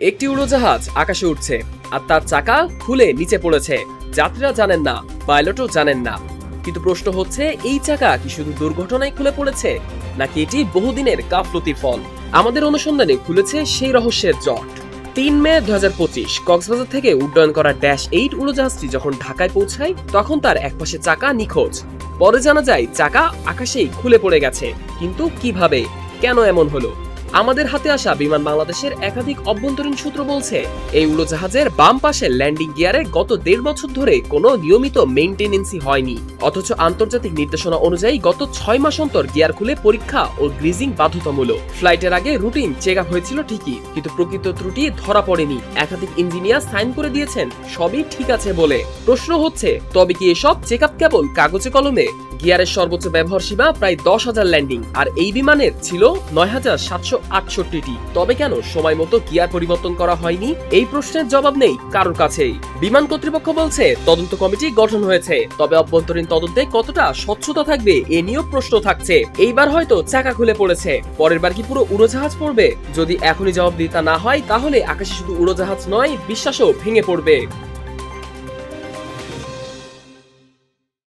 একটি উড়োজাহাজ আকাশে উঠছে, আর তার চাকা খুলে নিচে পড়েছে। যাত্রীরা জানেন না, পাইলটও জানেন না। কিন্তু প্রশ্ন হচ্ছে, এই চাকা কি শুধু দুর্ঘটনায় খুলে পড়েছে, নাকি এটি বহুদিনের গাফলতির ফল আমাদের অনুসন্ধানে খুলেছে সেই রহস্যের জট। তিন মে দু হাজার পঁচিশ, কক্সবাজার থেকে উড্ডয়ন করা ড্যাশ এইট উড়োজাহাজটি যখন ঢাকায় পৌঁছায়, তখন তার একপাশে চাকা নিখোঁজ। পরে জানা যায়, চাকা আকাশেই খুলে পড়ে গেছে। কিন্তু কীভাবে? কেন এমন হলো? আমাদের হাতে আসা বিমান বাংলাদেশের একাধিক অভ্যন্তরীণ সূত্র বলছে, এই উড়োজাহাজের বাম পাশে ল্যান্ডিং গিয়ারে গত দেড় বছর ধরে কোনো নিয়মিত মেইনটেনেন্সি হয়নি। অথচ আন্তর্জাতিক নির্দেশনা অনুযায়ী গত ছয় মাস অন্তর গিয়ার খুলে পরীক্ষা ও গ্রিজিং বাধ্যতামূলক। ফ্লাইটের আগে রুটিন চেক আপ হয়েছিল ঠিকই, কিন্তু প্রকৃত ত্রুটি ধরা পড়েনি। একাধিক ইঞ্জিনিয়ার সাইন করে দিয়েছেন, সবই ঠিক আছে বলে। প্রশ্ন হচ্ছে, তবে কি এসব চেক আপ কেবল কাগজে কলমে? গিয়ারের সর্বোচ্চ ব্যবহার সীমা প্রায় দশ হাজার ল্যান্ডিং, আর এই বিমানের ছিল নয় হাজার সাতশো আটষট্টিটি। তবে কেন সময় মতো গিয়ার পরিবর্তন করা হয়নি? এই প্রশ্নের জবাব নেই কারোর কাছেই। বিমান কর্তৃপক্ষ বলছে, তদন্ত কমিটি গঠন হয়েছে। তবে অভ্যন্তরীণ তদন্তে কতটা স্বচ্ছতা থাকবে এ নিয়েও প্রশ্ন থাকছে। এইবার হয়তো চাকা খুলে পড়েছে। পরের বার কি পুরো উড়োজাহাজ পড়বে? যদি এখনই জবাব দিতে না হয়, তাহলে আকাশে শুধু উড়োজাহাজ নয়, বিশ্বাসও ভেঙে পড়বে।